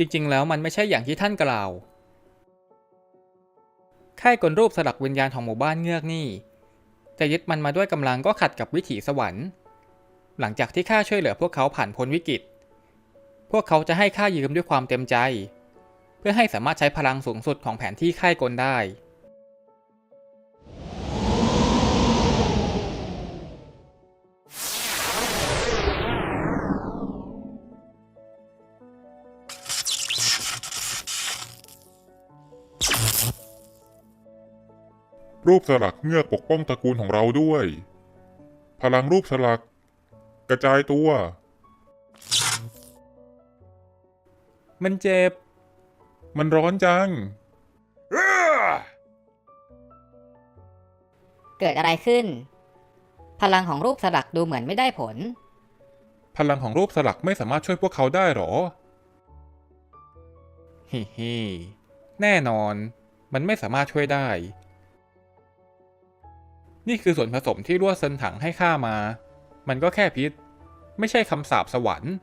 จริงๆ แล้วมันไม่ใช่อย่างที่ท่านกล่าว ค่ายกลรูปสลักวิญญาณของหมู่บ้านเงือกนี่ จะยึดมันมาด้วยกำลังก็ขัดกับวิถีสวรรค์ หลังจากที่ข้าช่วยเหลือพวกเขาผ่านพ้นวิกฤต พวกเขาจะให้ข้ายืมด้วยความเต็มใจ เพื่อให้สามารถใช้พลังสูงสุดของแผนที่ค่ายกลได้ รูปสลักเงือกปกป้องตระกูลของเราด้วย พลังรูปสลัก กระจายตัว มันเจ็บ มันร้อนจัง เกิดอะไรขึ้น พลังของรูปสลักดูเหมือนไม่ได้ผล พลังของรูปสลักไม่สามารถช่วยพวกเขาได้หรอฮิฮิแน่นอน มันไม่สามารถช่วยได้ นี่คือส่วนผสมที่รั่วเซินถังให้ข้ามา มันก็แค่พิษ ไม่ใช่คำสาปสวรรค์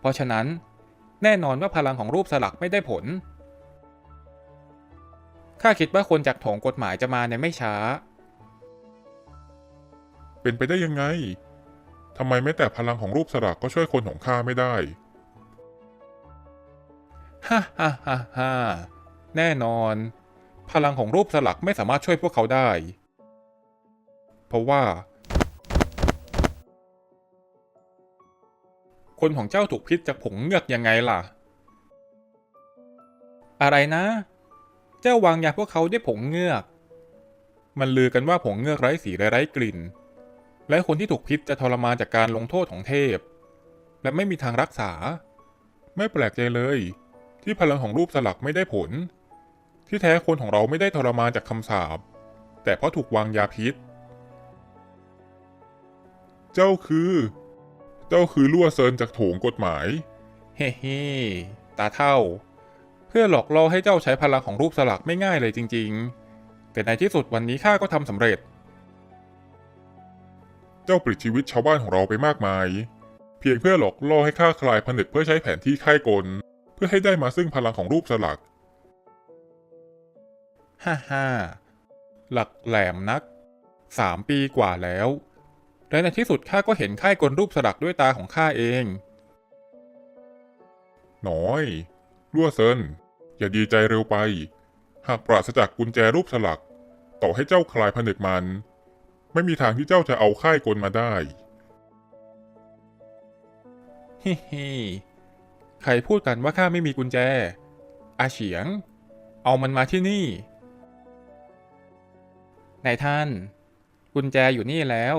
เพราะฉะนั้นแน่นอนว่าพลังของรูปสลักไม่ได้ผล ข้าคิดว่าคนจากโถงกฎหมายจะมาในไม่ช้า เป็นไปได้ยังไง ทำไมแม้แต่พลังของรูปสลักก็ช่วยคนของข้าไม่ได้ ฮ่าฮ่าฮ่าฮ่าแน่นอน พลังของรูปสลักไม่สามารถช่วยพวกเขาได้ เพราะว่า คนของเจ้าถูกพิษจากผงเงือกยังไงล่ะ อะไรนะ เจ้าวางยาพวกเขาด้วยผงเงือก มันลือกันว่าผงเงือกไร้สีและไร้กลิ่น และคนที่ถูกพิษจะทรมานจากการลงโทษของเทพ และไม่มีทางรักษา ไม่แปลกใจเลย ที่พลังของรูปสลักไม่ได้ผลที่แท้คนของเราไม่ได้ทรมานจากคำสาปแต่เพราะถูกวางยาพิษ เจ้าคือ เจ้าคือลั่วเซินจากโถงกฎหมาย เฮ้เฮ้ตาเท่า เพื่อหลอกล่อให้เจ้าใช้พลังของรูปสลักไม่ง่ายเลยจริง ๆ แต่ในที่สุดวันนี้ข้าก็ทำสำเร็จ เจ้าปลิดชีวิตชาวบ้านของเราไปมากมาย เพียงเพื่อหลอกล่อให้ข้าคลายผนึกเพื่อใช้แผนที่ค่ายกล เพื่อให้ได้มาซึ่งพลังของรูปสลัก ฮ่าฮ่าหลักแหลมนัก สามปีกว่าแล้ว และในที่สุดข้าก็เห็นค่ายกลรูปสลักด้วยตาของข้าเอง น้อยรั่วเซินอย่าดีใจเร็วไป หากปราศจากกุญแจรูปสลัก ต่อให้เจ้าคลายผนึกมัน ไม่มีทางที่เจ้าจะเอาค่ายกลมาได้ฮิฮิใครพูดกันว่าข้าไม่มีกุญแจ อาเฉียง เอามันมาที่นี่นายท่าน กุญแจอยู่นี่แล้ว